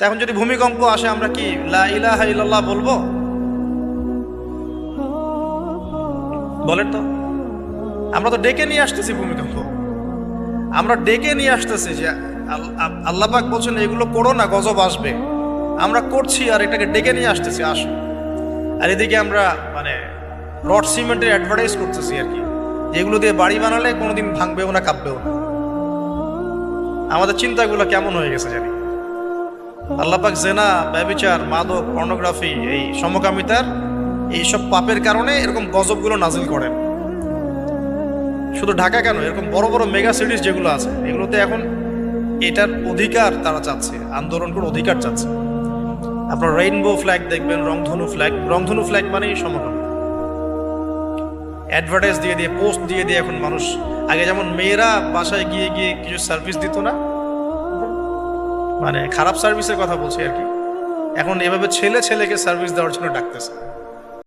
এখন যদি ভূমিকম্প আসে, আমরা কি লা ইলাহা ইল্লাল্লাহ বলব? বলেন তো। আমরা তো ডেকে নিয়ে আসতেছি ভূমিকম্প। আমরা ডেকে নিয়ে আসতেছি যে, আল- আল্লাহ পাক বলছেন, এগুলো করো না, গজব আসবে। আমরা করছি আর এটাকে ডেকে নিয়ে আসতেছি, আসো। আর এদিকে আমরা মানে রড সিমেন্টের অ্যাডভার্টাইজ করতেছি আর কি যেগুলো দিয়ে বাড়ি বানালে কোনোদিন ভাঙবেও না, কাঁপবেও না। আমাদের চিন্তাগুলো কেমন হয়ে গেছে জানি। আল্লাপাক জেনা, ব্যবিচার, মাদক পর্নোগ্রাফি এই সমকামিতার এইসব পাপের কারণে এরকম গজবগুলো নাজিল করেন শুধু ঢাকা কেন? এরকম বড় বড় মেগা সিটিজ যেগুলো আছে, এগুলোতে এখন এটার অধিকার তারা চাচ্ছে আন্দোলন করে অধিকার চাচ্ছে। আপনার রেইনবো ফ্ল্যাগ দেখবেন, রংধনু ফ্ল্যাগ রংধনু ফ্ল্যাগ মানেই সমকামিতা। অ্যাডভার্টাইজ দিয়ে দিয়ে পোস্ট দিয়ে দিয়ে এখন মানুষ, আগে যেমন মেয়েরা বাসায় গিয়ে গিয়ে কিছু সার্ভিস দিত না মানে খারাপ সার্ভিসের কথা বলছি আর কি। এখন এভাবে ছেলে ছেলেকে সার্ভিস দেওয়ার জন্য ডাকতেছে।